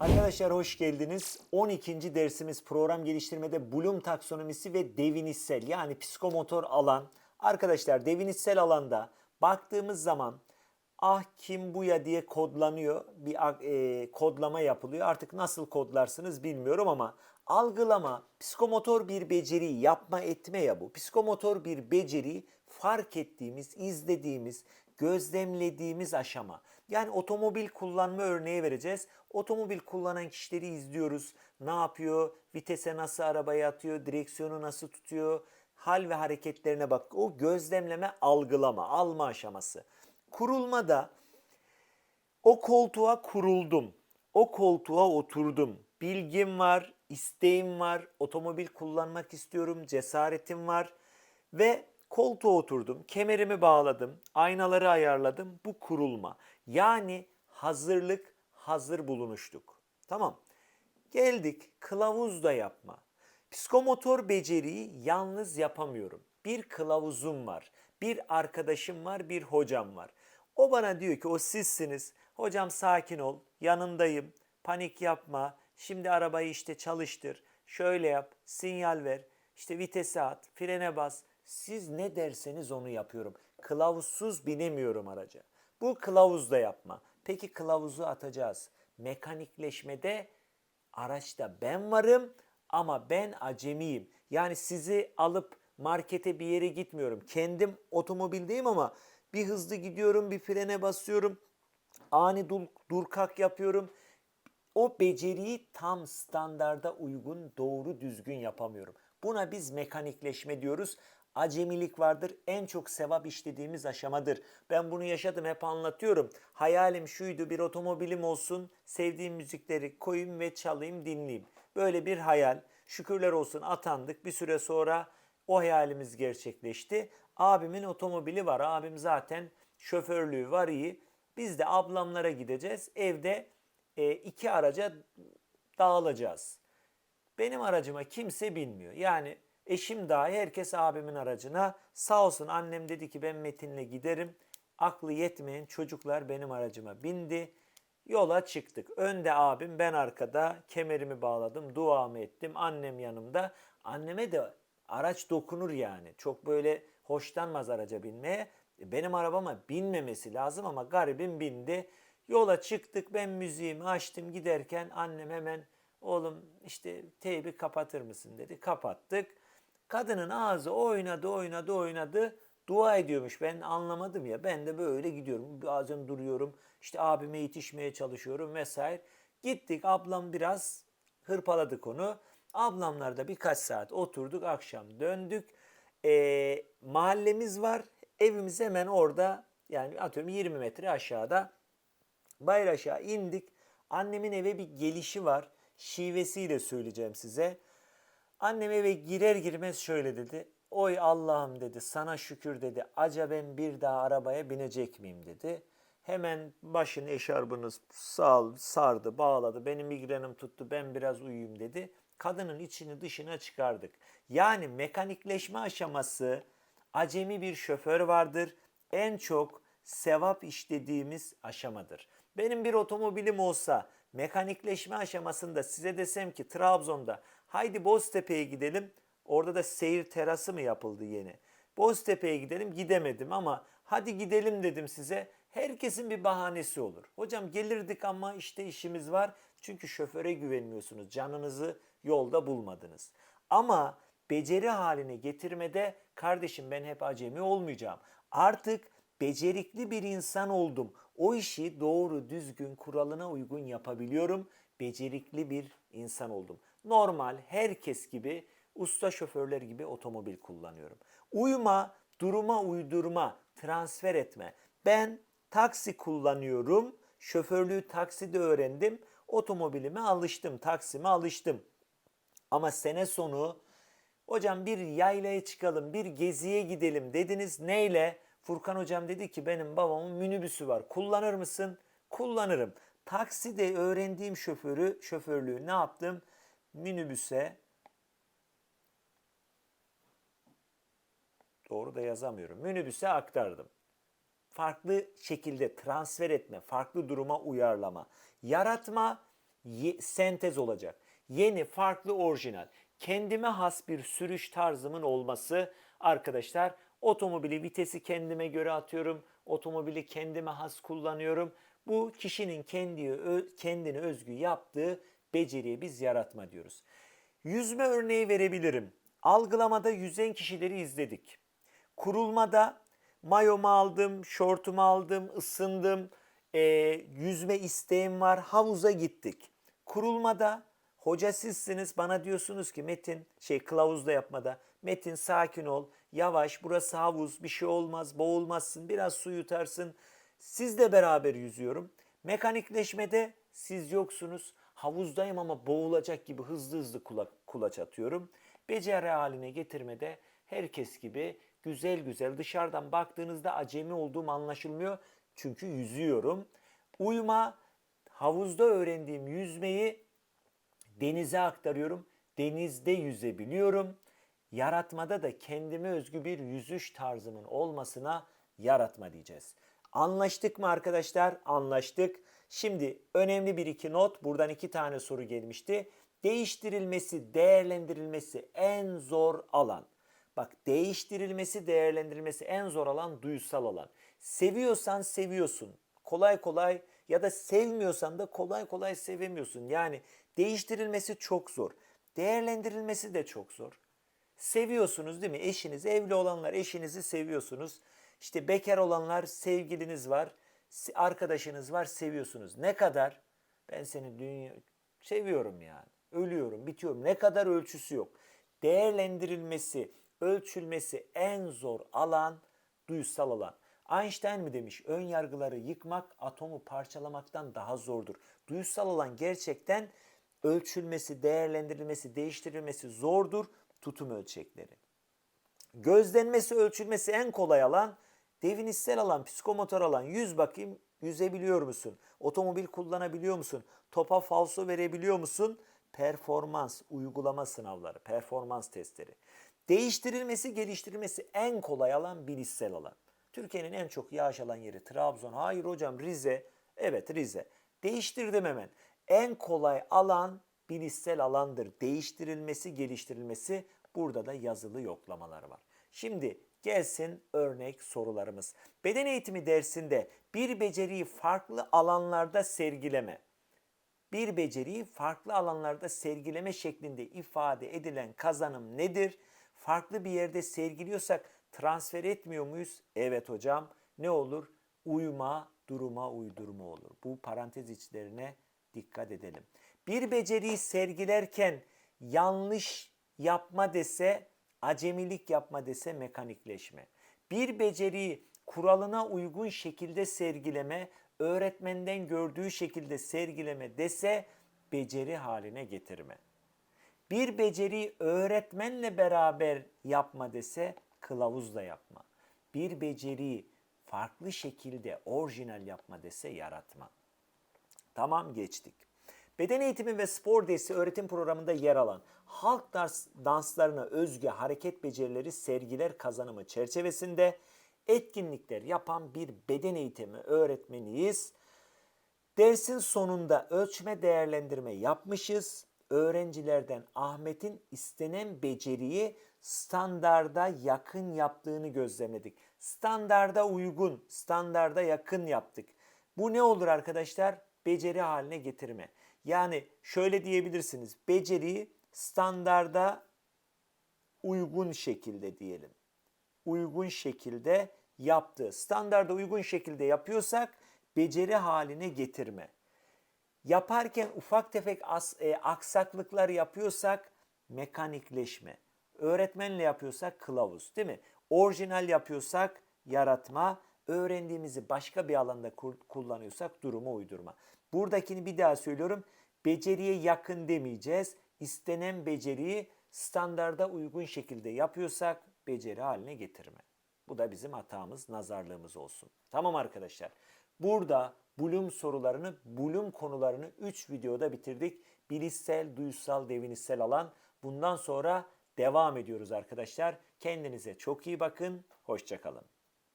Arkadaşlar hoş geldiniz. 12. dersimiz program geliştirmede Bloom taksonomisi ve devinişsel yani psikomotor alan. Arkadaşlar devinişsel alanda baktığımız zaman ah kim bu ya diye kodlanıyor. Bir e, kodlama yapılıyor. Artık nasıl kodlarsınız bilmiyorum ama algılama, psikomotor bir beceri, yapma etme ya bu. Psikomotor bir beceri fark ettiğimiz, izlediğimiz, gözlemlediğimiz aşama. Yani otomobil kullanma örneği vereceğiz. Otomobil kullanan kişileri izliyoruz. Ne yapıyor? Vitese nasıl arabaya atıyor? Direksiyonu nasıl tutuyor? Hal ve hareketlerine bak. O gözlemleme, algılama, alma aşaması. Kurulmada o koltuğa kuruldum. O koltuğa oturdum. Bilgim var, isteğim var, otomobil kullanmak istiyorum, cesaretim var ve koltuğa oturdum, kemerimi bağladım, aynaları ayarladım. Bu kurulma. Yani hazırlık, hazır bulunuştuk. Tamam. Geldik kılavuz da yapma. Psikomotor beceriyi yalnız yapamıyorum. Bir kılavuzum var, bir arkadaşım var, bir hocam var. O bana diyor ki o sizsiniz. Hocam sakin ol, yanındayım, panik yapma. Şimdi arabayı işte çalıştır, şöyle yap, sinyal ver, işte vitese at, frene bas. Siz ne derseniz onu yapıyorum. Kılavuzsuz binemiyorum araca. Bu kılavuzda yapma. Peki kılavuzu atacağız. Mekanikleşmede araçta ben varım ama ben acemiyim. Yani sizi alıp markete bir yere gitmiyorum. Kendim otomobildeyim ama bir hızlı gidiyorum, bir frene basıyorum. Ani dur, dur kalk yapıyorum. O beceriyi tam standarda uygun, doğru düzgün yapamıyorum. Buna biz mekanikleşme diyoruz. Acemilik vardır. En çok sevap işlediğimiz aşamadır. Ben bunu yaşadım hep anlatıyorum. Hayalim şuydu bir otomobilim olsun. Sevdiğim müzikleri koyayım ve çalayım dinleyeyim. Böyle bir hayal. Şükürler olsun atandık. Bir süre sonra o hayalimiz gerçekleşti. Abimin otomobili var. Abim zaten şoförlüğü var iyi. Biz de ablamlara gideceğiz. Evde e, iki araca dağılacağız. Benim aracıma kimse binmiyor. Yani eşim dahi herkes abimin aracına. Sağ olsun annem dedi ki ben Metin'le giderim. Aklı yetmeyen çocuklar benim aracıma bindi. Yola çıktık. Önde abim ben arkada kemerimi bağladım. Duamı ettim. Annem yanımda. Anneme de araç dokunur yani. Çok böyle hoşlanmaz araca binmeye. Benim arabama binmemesi lazım ama garibim bindi. Yola çıktık ben müziğimi açtım giderken annem hemen oğlum işte teybi kapatır mısın dedi. Kapattık. Kadının ağzı oynadı oynadı oynadı. Dua ediyormuş ben anlamadım ya ben de böyle gidiyorum bazen duruyorum işte abime yetişmeye çalışıyorum vesaire. Gittik ablam biraz hırpaladık onu. Ablamlar da birkaç saat oturduk akşam döndük. Ee, mahallemiz var evimiz hemen orada yani atıyorum 20 metre aşağıda. Bayır aşağı indik. Annemin eve bir gelişi var. Şivesiyle söyleyeceğim size. Annem eve girer girmez şöyle dedi. Oy Allah'ım dedi sana şükür dedi. Acaba ben bir daha arabaya binecek miyim dedi. Hemen başını eşarbını sağ, sardı, bağladı. Benim migrenim tuttu, ben biraz uyuyayım dedi. Kadının içini dışına çıkardık. Yani mekanikleşme aşaması acemi bir şoför vardır. En çok sevap işlediğimiz aşamadır. Benim bir otomobilim olsa mekanikleşme aşamasında size desem ki Trabzon'da haydi Boztepe'ye gidelim. Orada da seyir terası mı yapıldı yeni? Boztepe'ye gidelim gidemedim ama hadi gidelim dedim size. Herkesin bir bahanesi olur. Hocam gelirdik ama işte işimiz var. Çünkü şoföre güvenmiyorsunuz. Canınızı yolda bulmadınız. Ama beceri haline getirmede kardeşim ben hep acemi olmayacağım. Artık becerikli bir insan oldum. O işi doğru, düzgün, kuralına uygun yapabiliyorum. Becerikli bir insan oldum. Normal herkes gibi usta şoförler gibi otomobil kullanıyorum. Uyuma, duruma uydurma, transfer etme. Ben taksi kullanıyorum. Şoförlüğü takside öğrendim. Otomobilime alıştım, taksime alıştım. Ama sene sonu hocam bir yaylaya çıkalım, bir geziye gidelim dediniz. Neyle? Furkan hocam dedi ki benim babamın minibüsü var. Kullanır mısın? Kullanırım. Takside öğrendiğim şoförü, şoförlüğü ne yaptım? Minibüse doğru da yazamıyorum. Minibüse aktardım. Farklı şekilde transfer etme, farklı duruma uyarlama. Yaratma, sentez olacak. Yeni, farklı, orijinal. Kendime has bir sürüş tarzımın olması arkadaşlar. Otomobili vitesi kendime göre atıyorum. Otomobili kendime has kullanıyorum. Bu kişinin kendi kendine özgü yaptığı beceriye biz yaratma diyoruz. Yüzme örneği verebilirim. Algılamada yüzen kişileri izledik. Kurulmada mayomu aldım, şortumu aldım, ısındım, e, yüzme isteğim var, havuza gittik. Kurulmada hoca sizsiniz bana diyorsunuz ki Metin şey kılavuzda yapmada Metin sakin ol yavaş burası havuz bir şey olmaz boğulmazsın biraz su yutarsın. Sizle beraber yüzüyorum. Mekanikleşmede siz yoksunuz. Havuzdayım ama boğulacak gibi hızlı hızlı kula- kulaç atıyorum. Beceri haline getirmede herkes gibi güzel güzel dışarıdan baktığınızda acemi olduğum anlaşılmıyor. Çünkü yüzüyorum. Uyuma havuzda öğrendiğim yüzmeyi denize aktarıyorum. Denizde yüzebiliyorum. Yaratmada da kendime özgü bir yüzüş tarzımın olmasına yaratma diyeceğiz. Anlaştık mı arkadaşlar? Anlaştık. Şimdi önemli bir iki not. Buradan iki tane soru gelmişti. Değiştirilmesi, değerlendirilmesi en zor alan. Bak değiştirilmesi, değerlendirilmesi en zor alan duysal alan. Seviyorsan seviyorsun. Kolay kolay ya da sevmiyorsan da kolay kolay sevemiyorsun. Yani değiştirilmesi çok zor. Değerlendirilmesi de çok zor. Seviyorsunuz değil mi? Eşiniz, evli olanlar eşinizi seviyorsunuz. İşte bekar olanlar sevgiliniz var, arkadaşınız var, seviyorsunuz. Ne kadar? Ben seni dünya seviyorum yani. Ölüyorum, bitiyorum. Ne kadar ölçüsü yok. Değerlendirilmesi, ölçülmesi en zor alan duysal alan. Einstein mi demiş? Ön yargıları yıkmak atomu parçalamaktan daha zordur. Duysal alan gerçekten ölçülmesi, değerlendirilmesi, değiştirilmesi zordur tutum ölçekleri. Gözlenmesi, ölçülmesi en kolay alan, devinişsel alan, psikomotor alan. Yüz bakayım, yüzebiliyor musun? Otomobil kullanabiliyor musun? Topa falso verebiliyor musun? Performans, uygulama sınavları, performans testleri. Değiştirilmesi, geliştirilmesi en kolay alan bilişsel alan. Türkiye'nin en çok yağış alan yeri Trabzon. Hayır hocam Rize. Evet Rize. Değiştirdim hemen. En kolay alan bilişsel alandır. Değiştirilmesi, geliştirilmesi burada da yazılı yoklamalar var. Şimdi gelsin örnek sorularımız. Beden eğitimi dersinde bir beceriyi farklı alanlarda sergileme. Bir beceriyi farklı alanlarda sergileme şeklinde ifade edilen kazanım nedir? Farklı bir yerde sergiliyorsak transfer etmiyor muyuz? Evet hocam. Ne olur? Uyuma, duruma uydurma olur. Bu parantez içlerine dikkat edelim. Bir beceriyi sergilerken yanlış yapma dese, acemilik yapma dese mekanikleşme. Bir beceriyi kuralına uygun şekilde sergileme, öğretmenden gördüğü şekilde sergileme dese beceri haline getirme. Bir beceriyi öğretmenle beraber yapma dese kılavuzla yapma. Bir beceriyi farklı şekilde orijinal yapma dese yaratma. Tamam geçtik. Beden eğitimi ve spor dersi öğretim programında yer alan halk dans, danslarına özgü hareket becerileri sergiler kazanımı çerçevesinde etkinlikler yapan bir beden eğitimi öğretmeniyiz. Dersin sonunda ölçme değerlendirme yapmışız. Öğrencilerden Ahmet'in istenen beceriyi standarda yakın yaptığını gözlemledik. Standarda uygun, standarda yakın yaptık. Bu ne olur arkadaşlar? Beceri haline getirme. Yani şöyle diyebilirsiniz. Beceriyi standarda uygun şekilde diyelim. Uygun şekilde yaptı. Standarda uygun şekilde yapıyorsak beceri haline getirme. Yaparken ufak tefek as, e, aksaklıklar yapıyorsak mekanikleşme. Öğretmenle yapıyorsak kılavuz değil mi? Orijinal yapıyorsak yaratma. Öğrendiğimizi başka bir alanda kullanıyorsak duruma uydurma. Buradakini bir daha söylüyorum. Beceriye yakın demeyeceğiz. İstenen beceriyi standarda uygun şekilde yapıyorsak beceri haline getirme. Bu da bizim hatamız, nazarlığımız olsun. Tamam arkadaşlar. Burada Bloom sorularını, Bloom konularını 3 videoda bitirdik. Bilişsel, duysal, devinişsel alan. Bundan sonra devam ediyoruz arkadaşlar. Kendinize çok iyi bakın. Hoşçakalın.